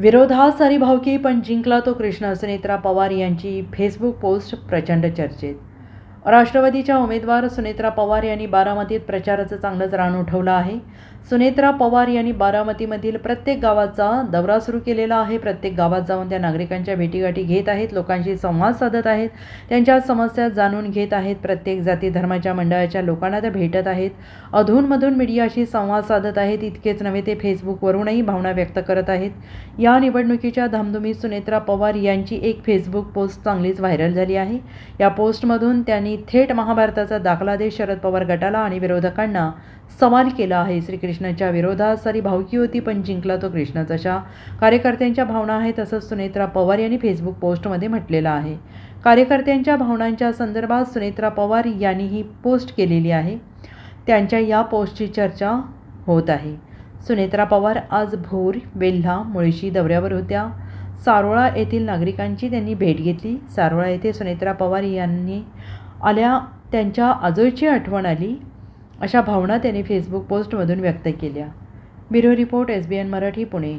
विरोधात भावकी पण जिंकला तो कृष्ण सुनेत्रा पवार यांची फेसबुक पोस्ट प्रचंड चर्चेत. राष्ट्रवादीच्या उमेदवार सुनेत्रा पवार यांनी बारामतीत प्रचाराचं चांगलंच रान उठवलं आहे. सुनेत्रा पवार यांनी बारामतीमधील प्रत्येक गावाचा दौरा सुरू केलेला आहे. प्रत्येक गावात जाऊन त्या नागरिकांच्या भेटीगाठी घेत आहेत लोकांशी संवाद साधत आहेत त्यांच्या समस्या जाणून घेत आहेत. प्रत्येक जाती धर्माच्या मंडळाच्या लोकांना त्या भेटत आहेत. अधूनमधून मीडियाशी संवाद साधत आहेत. इतकेच नव्हे ते फेसबुकवरूनही भावना व्यक्त करत आहेत. या निवडणुकीच्या धामधुमीत सुनेत्रा पवार यांची एक फेसबुक पोस्ट चांगलीच व्हायरल झाली आहे. या पोस्टमधून त्यांनी थेट महाभारताचा दाखला देत शरद पवार गटाला आणि विरोधकांना सवाल केला आहे. श्रीकृष्णाच्या विरोधात सारी भावकी होती पण जिंकला तो कृष्ण जशा कार्यकर्त्यांच्या भावना आहेत तसंच सुनेत्रा पवार यांनी फेसबुक पोस्टमध्ये म्हटलेलं आहे. कार्यकर्त्यांच्या भावनांच्या संदर्भात सुनेत्रा पवार यांनी ही पोस्ट केलेली आहे. त्यांच्या या पोस्टची चर्चा होत आहे. सुनेत्रा पवार आज भोर वेल्हा मुळशी दौऱ्यावर होत्या. सारोळा येथील नागरिकांची त्यांनी भेट घेतली. सारोळा येथे सुनेत्रा पवार यांनी आल्या त्यांच्या आजोळची आठवण आली अशा भावना त्यांनी फेसबुक पोस्टमधून व्यक्त केल्या. Bureau report S B N Marathi Pune.